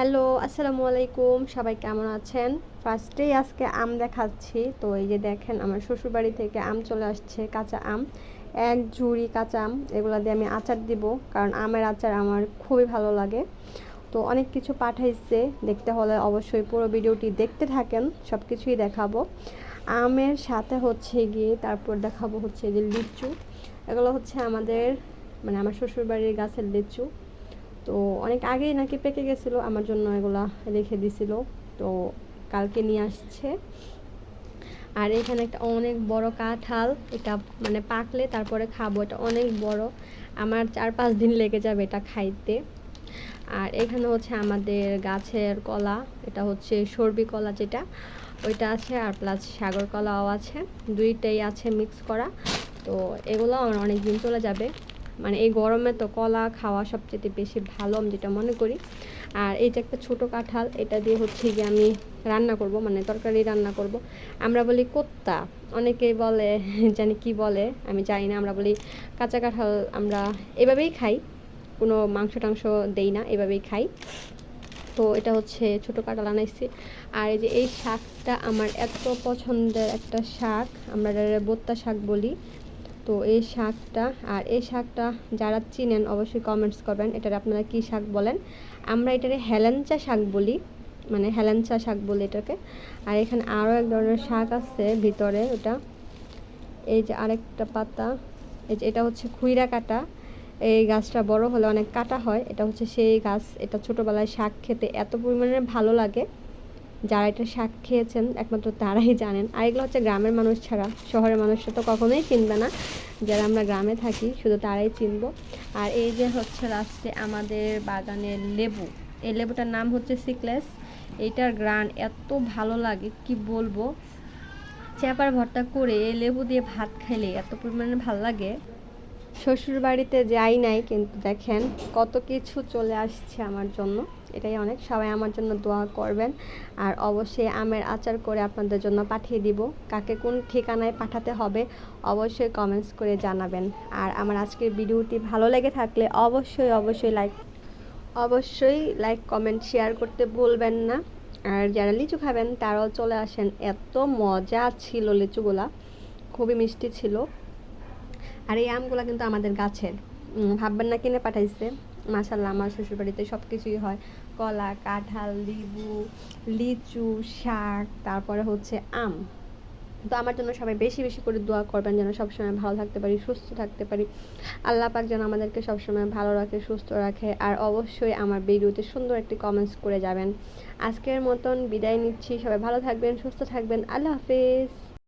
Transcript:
Hello, আসসালামু আলাইকুম। সবাই কেমন আছেন? ফার্স্টেই আজকে আম দেখাচ্ছি। তো এই যে দেখেন, আমার শ্বশুরবাড়ি থেকে আম চলে আসছে, কাঁচা আম। এক ঝুড়ি কাঁচা আম, এগুলো দিয়ে আমি আচার দিব, কারণ আমের আচার আমার খুবই ভালো লাগে। তো অনেক কিছু পাঠাইছে, দেখতে হলে অবশ্যই পুরো ভিডিওটি দেখতে থাকেন সব কিছুই দেখাবো। আমের সাথে হচ্ছে গিয়ে, তারপর দেখাবো হচ্ছে যে লিচু। এগুলো হচ্ছে আমাদের মানে আমার শ্বশুরবাড়ির গাছের লিচু। তো অনেক আগেই নাকি পেকে গেছিল, আমার জন্য এগুলা রেখে দিছিল। তো কালকে নিয়ে আসছে। আর এখানে একটা অনেক বড় কাঁঠাল, এটা মানে পাকলে তারপরে খাব, এটা অনেক বড়। আমার চার পাঁচ দিন লেগে যাবে এটা খাইতে। আর এখানে হচ্ছে আমাদের গাছের কলা, এটা হচ্ছে সর্বি কলা যেটা, ওইটা আছে আর প্লাস সাগর কলাও আছে। দুইটাই আছে মিক্স করা। তো এগুলো আমার অনেক দিন চলে যাবে। মানে এই গরমে তো কলা খাওয়া সবচেয়ে বেশি ভালো, আমি যেটা মনে করি। আর এই যে একটা ছোটো কাঁঠাল, এটা দিয়ে হচ্ছে গিয়ে আমি রান্না করব মানে তরকারি রান্না করব। আমরা বলি কোত্তা অনেকেই বলে, জানি কি বলে, আমি জানি না, আমরা বলি কাঁচা কাঁঠাল আমরা এভাবেই খাই। কোনো মাংস টাংস দেই না, এভাবেই খাই। তো এটা হচ্ছে ছোটো কাঁঠাল আনাইছি। আর এই যে এই শাকটা আমার এত পছন্দের একটা শাক, আমরা বোত্তা শাক বলি। তো এই শাকটা, আর এই শাকটা যারা চিনেন অবশ্যই কমেন্টস করবেন, এটার আপনারা কী শাক বলেন? আমরা এটারে হেলেঞ্চা শাক বলি মানে হেলেঞ্চা শাক বলি এটাকে। আর এখানে আরও এক ধরনের শাক আছে ভিতরে, ওটা। এই যে আরেকটা পাতা, এই যে এটা হচ্ছে খুইরা কাটা। এই গাছটা বড় হলে অনেক কাটা হয়, এটা হচ্ছে সেই গাছ, এটা ছোটোবেলায় শাক খেতে এত পরিমাণে ভালো লাগে। যারা এটা শাক খেয়েছেন, একমাত্র তারাই জানেন। আর এগুলো হচ্ছে গ্রামের মানুষ ছাড়া, শহরের মানুষরা তো কখনোই চিনবে না। যারা আমরা গ্রামে থাকি, শুধু তারাই চিনব। আর এই যে হচ্ছে লাস্টে আমাদের বাগানের লেবু। এই লেবুটার নাম হচ্ছে সিকলেস। এইটার গ্রান এত ভালো লাগে, কি বলব? চেপার ভর্তা করে এই লেবু দিয়ে ভাত খাইলে এত পরিমাণে ভালো লাগে। শ্বশুর বাড়িতে যাই নাই, কিন্তু দেখেন কত কিছু চলে আসছে আমার জন্য। এটাই অনেক, সবাই আমার জন্য দোয়া করবেন। আর অবশ্যই আমের আচার করে আপনাদের জন্য পাঠিয়ে দিব। কাকে কোন ঠিকানায় পাঠাতে হবে অবশ্যই কমেন্টস করে জানাবেন। আর আমার আজকের ভিডিওটি ভালো লেগে থাকলে অবশ্যই অবশ্যই লাইক অবশ্যই লাইক কমেন্ট শেয়ার করতে ভুলবেন না। আর যারা লিচু খাবেন, তারাও চলে আসেন। এত মজা ছিল লিচুগুলা। খুবই মিষ্টি ছিল। আর এই আমগুলো কিন্তু আমাদের গাছের। ভাববেন না কিনে পাঠাইছে। মাসাল্লাহ আমার শ্বশুরবাড়িতে সব কিছুই হয়। কলা, কাঁঠাল, লিবু, লিচু, শাক, তারপরে হচ্ছে আম। তো আমার জন্য সবাই বেশি বেশি করে দোয়া করবেন যেন সবসময় ভালো থাকতে পারি, সুস্থ থাকতে পারি। আল্লাহ পাক যেন আমাদেরকে সবসময় ভালো রাখে, সুস্থ রাখে। আর অবশ্যই আমার ভিডিওতে সুন্দর একটি কমেন্টস করে যাবেন। আজকের মতন বিদায় নিচ্ছি। সবাই ভালো থাকবেন, সুস্থ থাকবেন। আল্লাহ হাফিজ।